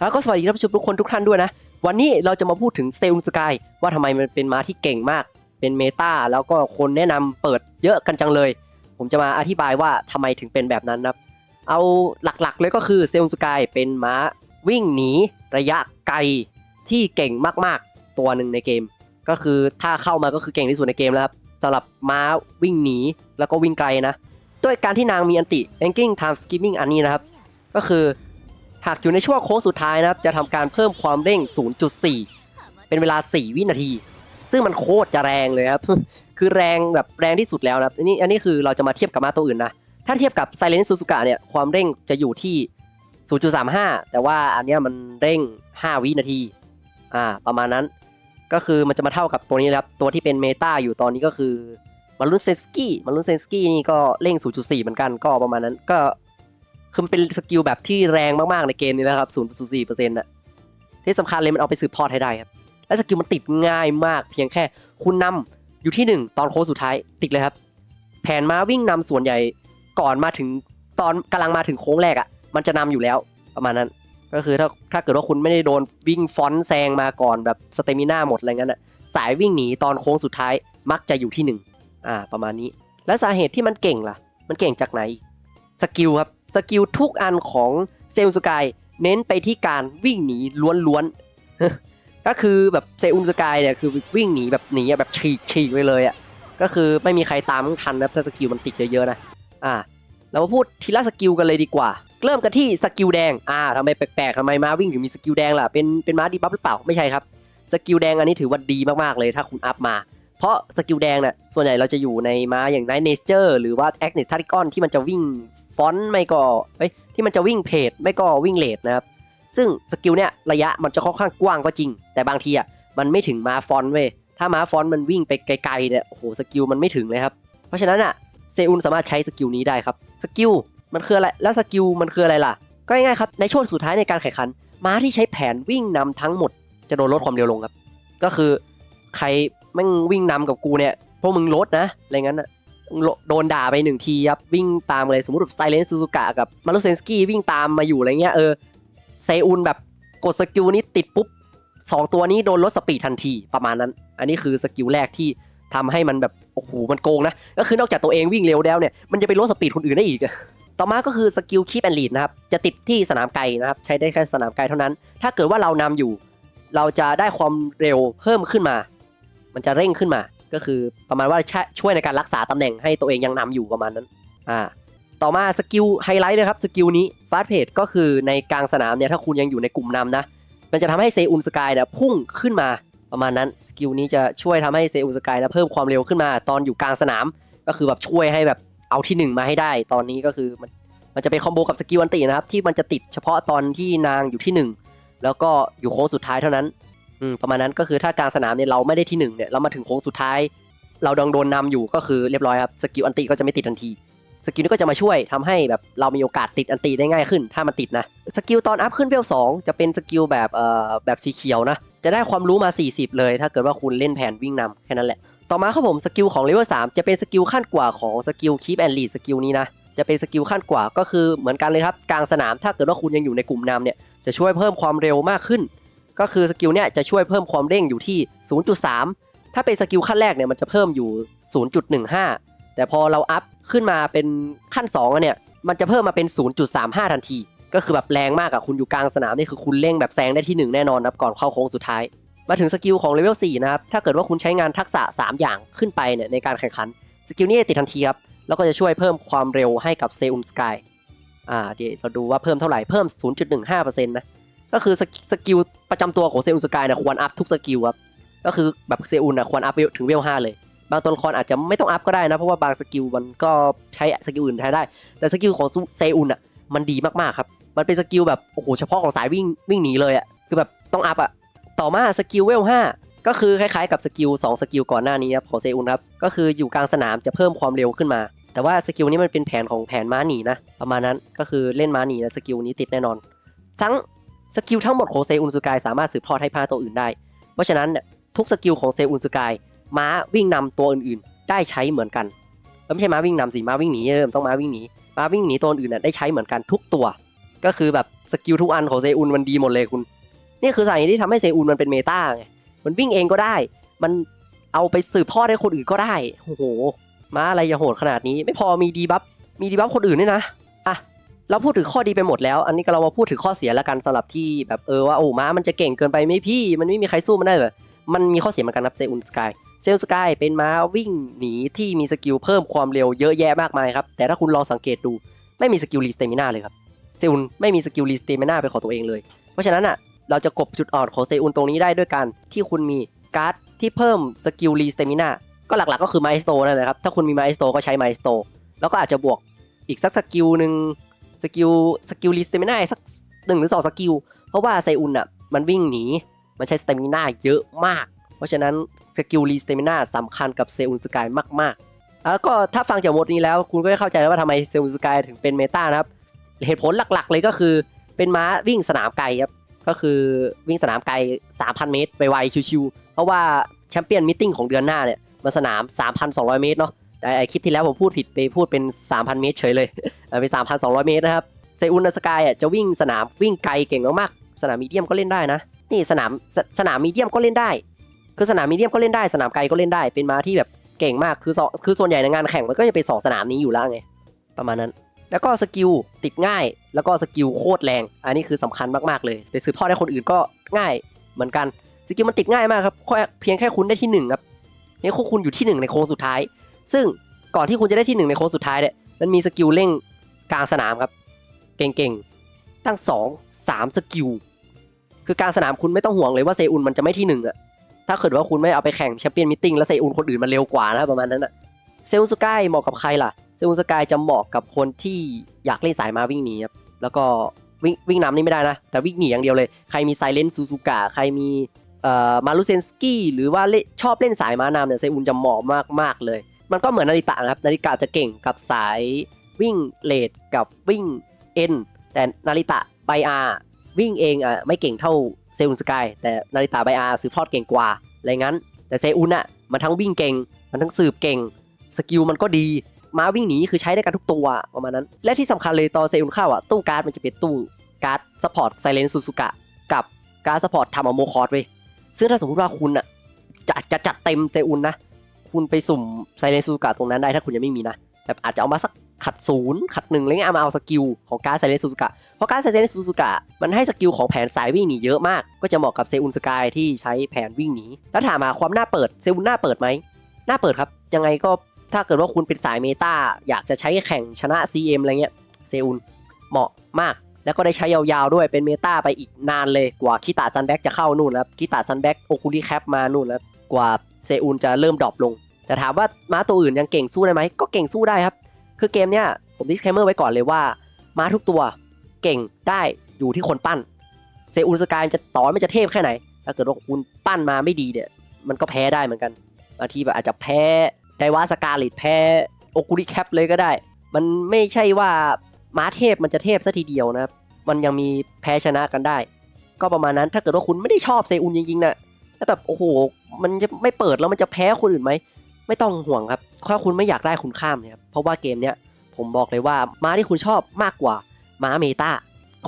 แล้วก็สวัสดีท่านผู้ชมทุกคนทุกท่านด้วยนะ วันนี้เราจะมาพูดถึงเซลล์สกายว่าทำไมมันเป็นม้าที่เก่งมาก เป็นเมตาแล้วก็คนแนะนำเปิดเยอะกันจังเลย ผมจะมาอธิบายว่าทำไมถึงเป็นแบบนั้นนะครับเอาหลักๆเลยก็คือเซลล์สกายเป็นม้าวิ่งหนีระยะไกลที่เก่งมากๆ ตัวหนึ่งในเกม ก็คือถ้าเข้ามาก็คือเก่งที่สุดในเกมแล้วครับสำหรับม้าวิ่งหนีแล้วก็วิ่งไกลนะด้วยการที่นางมีอันติ Anking Time Skimming อันนี้นะครับ ก็คือ หากอยู่ในช่วงโค้งสุดท้ายนะครับจะทำการเพิ่มความเร่ง 0.4 เป็นเวลา 4 วินาที ซึ่งมันโคตรจะแรงเลยครับ คือแรงแบบแรงที่สุดแล้วนะครับอันนี้อันนี้คือเราจะมาเทียบกับมาตัวอื่นนะ ถ้าเทียบกับ Silent Suzuka เนี่ยความเร่งจะอยู่ที่ 0.35 แต่ว่าอันนี้มันเร่ง 5 วินาที อ่า ประมาณนั้น ก็คือมันจะมาเท่ากับตัวนี้แหละครับ ตัวที่เป็นเมตาอยู่ตอนนี้ก็คือมารุนเซนสกี้มารุนเซนสกี้นี่ก็เร่ง 0.4 เหมือนกัน ก็ประมาณนั้น ก็ คือมันเป็นสกิลแบบที่แรงมากๆในเกมนี้นะครับ0.4%น่ะที่สำคัญเลยมันเอาไปสืบทอดให้ได้ครับ และสกิลมันติดง่ายมาก เพียงแค่คุณนำอยู่ที่ 1 ตอนโค้งสุดท้ายติดเลยครับ แผนมาวิ่งนำส่วนใหญ่ก่อนมาถึงตอนกำลังมาถึงโค้งแรกอะ่ะ มันจะนำอยู่แล้วประมาณนั้น ก็คือถ้าถ้าเกิดว่าคุณไม่ได้โดนวิ่งฟอนต์แซงมาก่อนแบบสเตมิน่าหมดอะไรเงี้ยน่ะสายวิ่งหนีตอนโค้งสุดท้ายมักจะอยู่ที่หนึ่งอ่าประมาณนี้ และสาเหตุที่มันเก่งล่ะ มันเก่งจากไหน สกิลครับสกิลทุกอันของเซลล์สกายเน้นไปที่การวิ่งหนีล้วนๆก็คือแบบเซอุนสกายเนี่ยคือวิ่งหนีแบบหนีแบบฉีกฉีกไปเลยอะก็คือไม่มีใครตามทันนะถ้าสกิลมันติดเยอะๆนะอ่าเรามาพูดทีละสกิลกันเลยดีกว่า เริ่มกันที่สกิลแดงอ่าทำไมแปลกๆทำไมม้าวิ่งถึงมีสกิลแดงล่ะเป็นเป็นม้าดีบัฟหรือเปล่าไม่ใช่ครับสกิลแดงอันนี้ถือว่าดีมากๆเลยถ้าคุณอัพมา เพราะสกิลแดงเนี่ยส่วนใหญ่เราจะอยู่ในม้าอย่างไนเนเจอร์หรือว่าแอคเนสทาริกอนที่มันจะวิ่งฟอนต์ไม่ก็เอ้ยที่มันจะวิ่งเพจไม่ก็วิ่งเลดนะครับ ซึ่งสกิลเนี่ยระยะมันจะค่อนข้างกว้างก็จริง แต่บางทีอะมันไม่ถึงม้าฟอนต์เว้ยถ้าม้าฟอนต์มันวิ่งไปไกลๆเนี่ยโอ้โหสกิลมันไม่ถึงเลยครับ เพราะฉะนั้นอะเซอุนสามารถใช้สกิลนี้ได้ครับสกิลมันคืออะไรแล้วสกิลมันคืออะไรล่ะ ก็ง่ายๆครับในช่วงสุดท้ายในการแข่งขัน ม้าที่ใช้แผนวิ่งนำทั้งหมด จะโดนลดความเร็วลงครับ ก็คือใคร แม่งวิ่งนำกับกูเนี่ยพวกมึงลดนะอะไรงั้นอะโดนด่าไปหนึ่งทีครับวิ่งตามเลยสมมติแบบไซเลนซูซูกะกับมารุเซนสกี้วิ่งตามมาอยู่อะไรเงี้ยเออเซอุนแบบกดสกิลนี้ติดปุ๊บสองตัวนี้โดนลดสปีดทันทีประมาณนั้น อันนี้คือสกิลแรกที่ทำให้มันแบบโอ้โหมันโกงนะ ก็คือนอกจากตัวเองวิ่งเร็วแล้วเนี่ยมันจะไปลดสปีดคนอื่นได้อีก ต่อมาก็คือสกิลคีปแอนลีดนะครับ จะติดที่สนามไกลนะครับ ใช้ได้แค่สนามไกลเท่านั้น ถ้าเกิดว่าเรานำอยู่ เราจะได้ความเร็วเพิ่มขึ้นมา มันจะเร่งขึ้นมา ก็คือประมาณว่าช่วยในการรักษาตำแหน่งให้ตัวเองยังนำอยู่ประมาณนั้นอ่าต่อมาสกิลไฮไลท์เลยครับสกิลนี้ฟาสเพจก็คือในกลางสนามเนี่ยถ้าคุณยังอยู่ในกลุ่มนำนะมันจะทำให้เซอุนสกายเนี่ยพุ่งขึ้นมาประมาณนั้นสกิลนี้จะช่วยทำให้เซอุนสกายนะเพิ่มความเร็วขึ้นมา ตอนอยู่กลางสนาม ก็คือแบบช่วยให้แบบเอาที่หนึ่งมาให้ได้ ตอนนี้ก็คือมันมันจะไปคอมโบกับสกิลอันตินะครับที่มันจะติดเฉพาะตอนที่นางอยู่ที่หนึ่งแล้วก็อยู่โค้งสุดท้ายเท่านั้น อืมประมาณนั้นก็คือถ้ากลางสนามเนี่ยเราไม่ได้ที่หนึ่งเนี่ยเรามาถึงโค้งสุดท้าย เราดังโดนนำอยู่ก็คือเรียบร้อยครับสกิลอันติก็จะไม่ติดทันทีสกิลนี้ก็จะมาช่วยทำให้แบบเรามีโอกาสติดอันติได้ง่ายขึ้น ถ้ามันติดนะสกิลตอนอัพขึ้นเวลสองจะเป็นสกิลแบบเอ่อแบบสีเขียวนะ จะได้ความรู้มา 40 เลย ถ้าเกิดว่าคุณเล่นแผนวิ่งนำแค่นั้นแหละ ต่อมาครับผมสกิลของเลเวล3จะเป็นสกิลขั้นกว่าของสกิลคีปแอนด์ลีดสกิลนี้นะ จะเป็นสกิลขั้นกว่าก็คือเหมือนกันเลยครับกลางสนามถ้าเกิดว่าคุณยังอยู่ในกลุ่มนำเนี่ยจะช่วยเพิ่มความเร็วมากขึ้น ก็คือสกิลเนี่ยจะช่วยเพิ่มความเร่งอยู่ที่ 0.3 ถ้าเป็นสกิลขั้นแรกเนี่ยมันจะเพิ่มอยู่ 0.15 แต่พอเราอัพขึ้นมาเป็นขั้น2อะเนี่ยมันจะเพิ่มมาเป็น 0.35 ทันที ก็คือแบบแรงมากอะคุณอยู่กลางสนามนี่คือคุณเร่งแบบแซงได้ที่ 1 แน่นอนนะครับก่อนเข้าโค้งสุดท้าย มาถึงสกิลของเลเวล4นะครับถ้าเกิดว่าคุณใช้งานทักษะ 3 อย่างขึ้นไปเนี่ยในการแข่งขันสกิลนี้ติดทันทีครับแล้วก็จะช่วยเพิ่มความเร็วให้กับเซอุมสกายอ่าเดี๋ยวเราดูว่าเพิ่มเท่าไหร่เพิ่ม 0.15%นะ ก็คือสกิลประจำตัวของเซอุนสกายนะควรอัพทุกสกิลครับก็คือแบบเซอุนนะควรอัพถึงเวล5เลย บางตัวละครอาจจะไม่ต้องอัพก็ได้นะ เพราะว่าบางสกิลมันก็ใช้สกิลอื่นใช้ได้ แต่สกิลของเซอุนอะมันดีมากๆครับมันเป็นสกิลแบบโอ้โหเฉพาะของสายวิ่งวิ่งหนีเลยอะคือแบบต้องอัพอะต่อมาสกิลเวล5ก็คือคล้ายๆกับสกิล2สกิลก่อนหน้านี้ครับของเซอุนครับก็คืออยู่กลางสนามจะเพิ่มความเร็วขึ้นมา แต่ว่าสกิลนี้มันเป็นแผนของแผนม้าหนีนะประมาณนั้นก็คือเล่นม้าหนีนะสกิลนี้ติดแน่นอน ทั้ง สกิลทั้งหมดของเซอุนสุกายสามารถสืบทอดให้พาตัวอื่นได้ เพราะฉะนั้นทุกสกิลของเซอุนสุกายม้าวิ่งนำตัวอื่นๆ ได้ใช้เหมือนกันไม่ใช่ม้าวิ่งนำสิม้าวิ่งหนีเออต้องม้าวิ่งหนีม้าวิ่งหนีตัวอื่นน่ะได้ใช้เหมือนกันทุกตัว ก็คือแบบสกิลทุกอันของเซอุนมันดีหมดเลยคุณนี่คือสาเหตุที่ทำให้เซอุนมันเป็นเมตาไงมันวิ่งเองก็ได้ มันเอาไปสืบทอดให้คนอื่นก็ได้โอ้โหม้าอะไรจะโหดขนาดนี้ ไม่พอมีดีบัฟมีดีบัฟคนอื่นด้วยนะอะ เราพูดถึงข้อดีไปหมดแล้ว อันนี้ก็เรามาพูดถึงข้อเสียแล้วกันสำหรับที่แบบเออว่าโอ้ม้ามันจะเก่งเกินไปไหมพี่ มันไม่มีใครสู้มันได้เหรอมันมีข้อเสียเหมือนกันครับเซอุนสกายเซลสกายเป็นม้าวิ่งหนีที่มีสกิลเพิ่มความเร็วเยอะแยะมากมายครับ แต่ถ้าคุณลองสังเกตดูไม่มีสกิลรีสเตมินาเลยครับเซอุนไม่มีสกิลรีสเตมินาเป็นของตัวเองเลย เพราะฉะนั้นอะเราจะกบจุดอ่อนของเซอุนตรงนี้ได้ด้วยการที่คุณมีการ์ดที่เพิ่มสกิลรีสเตมินาก็หลักๆก็คือไมสโตนั่นแหละครับถ้าคุณมีไมสโตก็ใช้ไมสโตแล้วก็อาจจะบวกอีกสักสกิลหนึ่ง สกิลสกิลรีสเตมิน่าสักหนึ่งหรือสองสกิล เพราะว่าไซอุนอะมันวิ่งหนี มันใช้สเตมิน่าเยอะมาก เพราะฉะนั้นสกิลรีสเตมิน่าสำคัญกับเซอุนสกายมากๆ แล้วก็ถ้าฟังจากหมดนี้แล้ว คุณก็จะเข้าใจแล้วว่าทำไมเซอุนสกายถึงเป็นเมตานะครับ เหตุผลหลักๆเลยก็คือเป็นม้าวิ่งสนามไกลครับ ก็คือวิ่งสนามไกล 3,000 เมตรไปไวชิวๆเพราะว่าแชมเปี้ยนมิทติ้งของเดือนหน้าเนี่ยมันสนาม 3,200 เมตรเนาะ แต่ไอคลิปที่แล้วผมพูดผิดไปพูดเป็น 3,000 เมตรเฉยเลยเออเป็น3,200 เมตรนะครับเซอุนสกายอะจะวิ่งสนามวิ่งไกลเก่งมากๆสนามมีเดียมก็เล่นได้นะ นี่สนามสสนามมีเดียมก็เล่นได้ คือสนามมีเดียมก็เล่นได้ สนามไกลก็เล่นได้เป็นม้าที่แบบเก่งมากคือสองคือส่วนใหญ่ในงานแข่งมันก็จะเป็นสองสนามนี้อยู่แล้วไงประมาณนั้น แล้วก็สกิลติดง่าย แล้วก็สกิลโคตรแรง อันนี้คือสำคัญมากๆเลย ไปสืบทอดให้คนอื่นก็ง่ายเหมือนกันสกิลมันติดง่ายมากครับเพียงแค่คุณได้ที่หนึ่งครับเนี่ยคุณคุณอยู่ที่หนึ่งในโค้งสุดท้าย ซึ่งก่อนที่คุณจะได้ที่หนึ่งในโค้งสุดท้ายเนี่ยมันมีสกิลเร่งกลางสนามครับ เก่งๆ ตั้งสองสามสกิล คือกลางสนามคุณไม่ต้องห่วงเลยว่าเซอุนมันจะไม่ที่หนึ่งอะถ้าเกิดว่าคุณไม่เอาไปแข่งแชมเปี้ยนมิทติ้งแล้วเซอุนคนอื่นมันเร็วกว่านะประมาณนั้นอะเซอุนสกายเหมาะกับใครล่ะ เซอุนสกายจะเหมาะกับคนที่อยากเล่นสายมาวิ่งหนีครับแล้วก็วิ่งวิ่งนำนี่ไม่ได้นะ แต่วิ่งหนีอย่างเดียวเลย ใครมีไซเลนซูซูกะใครมีเอ่อมารุเซนสกี้หรือว่าชอบเล่นสายม้านำเนี่ยเซอุนจะเหมาะมากๆเลย มันก็เหมือนนาริตะนะครับ นาริตะจะเก่งกับสายวิ่งเลดกับวิ่งเอ็นแต่นาริตะไบอาวิ่งเองอะไม่เก่งเท่าเซอุนสกายแต่นาริตะไบอาสืบทอดเก่งกว่าอะไรงั้น แต่เซอุนอะมันทั้งวิ่งเก่ง มันทั้งสืบเก่งสกิลมันก็ดีม้าวิ่งหนีคือใช้ได้กันทุกตัวประมาณนั้น และที่สำคัญเลยตอนเซอุนเข้าอะตู้การ์ดมันจะเป็นตู้การ์ดซัพพอร์ตไซเลนซูซูกะกับการ์ดซัพพอร์ตทำเอาโมคอร์ดเว้ยซึ่งถ้าสมมติว่าคุณอะจะจะจัดเต็มเซอุนนะ คุณไปสุ่มไซเลนซูกะตรงนั้นได้ถ้าคุณยังไม่มีนะแบบอาจจะเอามาสักขัดศูนย์ขัดหนึ่งอะไรเงี้ยเอามาเอาสกิลของการไซเลนซูซูกะเพราะการไซเลนซูซูกะมันให้สกิลของแผนสายวิ่งหนีเยอะมาก ก็จะเหมาะกับเซอุนสกายที่ใช้แผนวิ่งหนีแล้วถามมาความน่าเปิดเซอุนน่าเปิดไหมน่าเปิดครับ ยังไงก็ถ้าเกิดว่าคุณเป็นสายเมตาอยากจะใช้แข่งชนะ CM อะไรเงี้ยเซอุนเหมาะมาก แล้วก็ได้ใช้ยาวๆด้วยเป็นเมตาไปอีกนานเลยกว่าคิตาซันแบ็กจะเข้านู่นแล้วคิตาซันแบ็กโอคูลิแคปมานู่นแล้วกว่า เซอุนจะเริ่มดรอปลง แต่ถามว่าม้าตัวอื่นยังเก่งสู้ได้ไหมก็เก่งสู้ได้ครับ คือเกมเนี้ยผม disclaimer ไว้ก่อนเลยว่า ม้าทุกตัวเก่งได้อยู่ที่คนปั้น เซอุนสกายจะต่อไม่จะเทพแค่ไหน ถ้าเกิดว่าคุณปั้นมาไม่ดีเนี่ย มันก็แพ้ได้เหมือนกันบางทีแบบอาจจะแพ้ไดวาสกาลิดแพ้โอคุริแคปเลยก็ได้ มันไม่ใช่ว่าม้าเทพมันจะเทพซะทีเดียวนะครับ มันยังมีแพ้ชนะกันได้ ก็ประมาณนั้นถ้าเกิดว่าคุณไม่ได้ชอบเซอุนจริงๆนะ แล้วแบบโอ้โห มันจะไม่เปิดแล้วมันจะแพ้คนอื่นไหม ไม่ต้องห่วงครับ ถ้าคุณไม่อยากได้คุณข้ามเนี่ยครับ เพราะว่าเกมเนี้ยผมบอกเลยว่าม้าที่คุณชอบมากกว่าม้าเมตา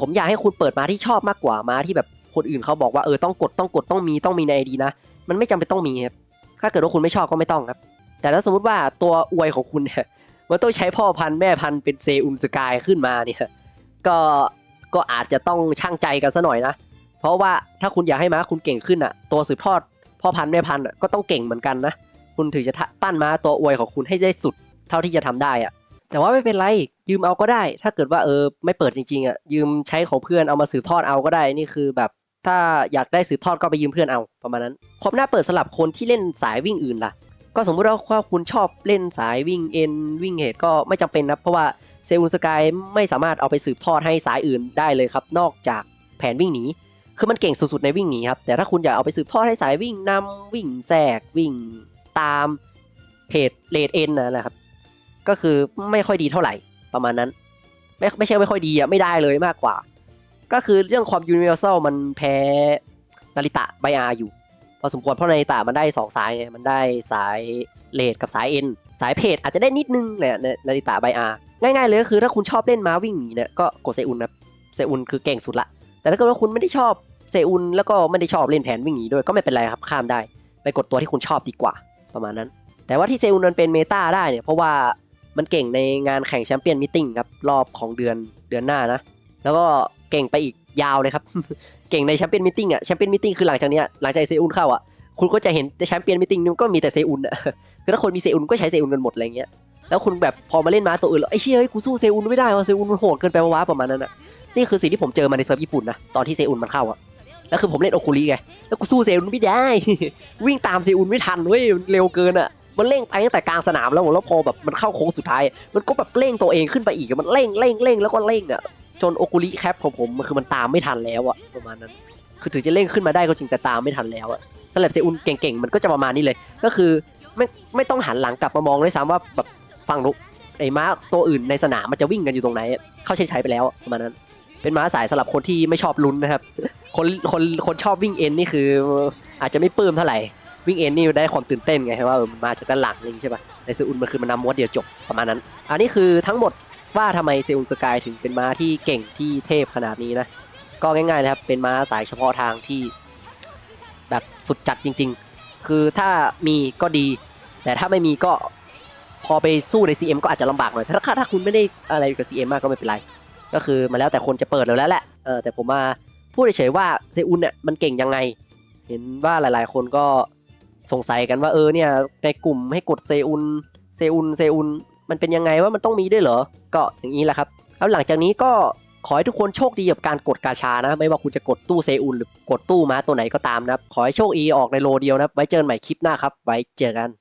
ผมอยากให้คุณเปิดม้าที่ชอบมากกว่าม้าที่แบบคนอื่นเขาบอกว่าเออต้องกดต้องกดต้องมีต้องมีในไอดีนะ มันไม่จำเป็นต้องมีครับ ถ้าเกิดว่าคุณไม่ชอบก็ไม่ต้องครับ แต่ถ้าสมมติว่าตัวอวยของคุณเนี่ยมันต้องใช้พ่อพันธุ์แม่พันธุ์เป็นเซอุนสกายขึ้นมาเนี่ย ก็ก็อาจจะต้องช่างใจกันซะหน่อยนะ เพราะว่าถ้าคุณอยากให้ม้าคุณเก่งขึ้นอะ ตัวสืบทอดพ่อพันธุ์แม่พันธุ์อะก็ต้องเก่งเหมือนกันนะ คุณถึงจะปั้นม้าตัวอวยของคุณให้ได้สุดเท่าที่จะทำได้อะ แต่ว่าไม่เป็นไรยืมเอาก็ได้ ถ้าเกิดว่าเออไม่เปิดจริงๆอะยืมใช้ของเพื่อนเอามาสืบทอดเอาก็ได้นี่คือแบบถ้าอยากได้สืบทอดก็ไปยืมเพื่อนเอาประมาณนั้นความน่าเปิดสลับคนที่เล่นสายวิ่งอื่นล่ะ ก็สมมุติว่าคุณชอบเล่นสายวิ่งเอ็นวิ่งเฮดก็ไม่จำเป็นนะเพราะว่าเซอุนสกายไม่สามารถเอาไปสืบทอดให้สายอื่นได้เลยครับ นอกจากแผนวิ่งหนี คือมันเก่งสุดๆในวิ่งหนีครับ แต่ถ้าคุณอยากเอาไปสืบทอดให้สายวิ่งนำวิ่งแทรกวิ่งตามเพจเลดเอ็นนั่นแหละครับ ก็คือไม่ค่อยดีเท่าไหร่ประมาณนั้น ไม่ไม่ใช่ไม่ค่อยดีอะไม่ได้เลยมากกว่า ก็คือเรื่องความยูนิเวอร์แซลมันแพ้นาริตะไบอาอยู่พอสมควรเพราะนาริตะมันได้สองสายไงมันได้สายเลดกับสายเอ็นสายเพจอาจจะได้นิดนึงแหละในนาริตะไบอาง่ายๆเลยก็คือถ้าคุณชอบเล่นม้าวิ่งหนีเนี่ยก็กดเซอุนครับเซอุนคือเก่งสุดละ แต่ถ้าเกิดว่าคุณไม่ได้ชอบเซอุนแล้วก็ไม่ได้ชอบเล่นแผนวิ่งหนีด้วยก็ไม่เป็นไรครับข้ามได้ ไปกดตัวที่คุณชอบดีกว่าประมาณนั้น แต่ว่าที่เซอุนมันเป็นเมตาได้เนี่ยเพราะว่ามันเก่งในงานแข่งแชมเปี้ยนมิทติ้งครับรอบของเดือนเดือนหน้านะ แล้วก็เก่งไปอีกยาวเลยครับ เก่งในแชมเปี้ยนมิทติ้งอะแชมเปี้ยนมิทติ้งคือหลังจากเนี้ยหลังจากเซอุนเข้าอะคุณก็จะเห็นแชมเปี้ยนมิทติ้งก็มีแต่เซอุนอะคือถ้าคนมีเซอุนก็ใช้เซอุนกันหมดอะไรเงี้ยแล้วคุณแบบพอมาเล่นม้าตัวอื่นแล้วไอ้เชี่ยเฮ้ยกูสู้เซอุนไม่ได้ว่ะเซอุนมันโหดเกินไปวะประมาณนั้นอะ นี่คือสิ่งที่ผมเจอมาในเซิร์ฟญี่ปุ่นนะตอนที่เซอุนมันเข้าอะแล้วคือผมเล่นโอคุริไงแล้วกูสู้เซอุนไม่ได้ วิ่งตามเซอุนไม่ทันเว้ยเร็วเกินอะมันเร่งไปตั้งแต่กลางสนามแล้วแล้วพอแบบมันเข้าโค้งสุดท้าย มันก็แบบเร่งตัวเองขึ้นไปอีกมันเร่งเร่งเร่งแล้วก็เร่งอะจนโอคุริแคปของผมมันคือมันตามไม่ทันแล้วอะประมาณนั้นคือถึงจะเร่งขึ้นมาได้ก็จริงแต่ตามไม่ทันแล้วอะสำหรับเซอุนเก่งๆมันก็จะประมาณนี้เลย ก็คือไม่ไม่ต้องหันหลังกลับมามองด้วยซ้ำว่าแบบฝั่งนุไอ้ม้าตัวอื่นในสนามมันจะวิ่งกันอยู่ตรงไหน เข้าใช้ใช้ไปแล้วประมาณนั้น เป็นม้าสายสำหรับคนที่ไม่ชอบลุ้นนะครับ คนคนคนชอบวิ่งเอ็นนี่คือ อาจจะไม่ปลื้มเท่าไหร่วิ่งเอ็นนี่ได้ความตื่นเต้นไงว่ามันมาจากด้านหลังอย่างงี้ใช่ปะในเซอุนมันคือมันนำม้วนเดียวจบประมาณนั้น อันนี้คือทั้งหมดว่าทำไมเซอุนสกายถึงเป็นม้าที่เก่งที่เทพขนาดนี้นะก็ง่ายๆนะครับเป็นม้าสายเฉพาะทางที่แบบสุดจัดจริง ๆ คือถ้ามีก็ดี แต่ถ้าไม่มีก็พอไปสู้ใน CM ก็อาจจะลำบากหน่อยแต่ถ้าถ้าคุณไม่ได้อะไรกับ CM มากก็ไม่เป็นไร ก็คือมาแล้วแต่คนจะเปิดแล้วแหละเออแต่ผมมาพูดเฉยๆว่าเซอุนเนี่ยมันเก่งยังไง เห็นว่าหลายๆ คนก็สงสัยกันว่าเออเนี่ยในกลุ่มให้กดเซอุนเซอุนเซอุนมันเป็นยังไงว่ามันต้องมีด้วยเหรอ ก็อย่างนี้แหละครับแล้วหลังจากนี้ก็ขอให้ทุกคนโชคดีกับการกดกาชานะ ไม่ว่าคุณจะกดตู้เซอุนหรือกดตู้ม้าตัวไหนก็ตามนะครับ ขอให้โชคดีออกในโลเดียวนะไว้เจอกันใหม่คลิปหน้าครับ ไว้เจอกัน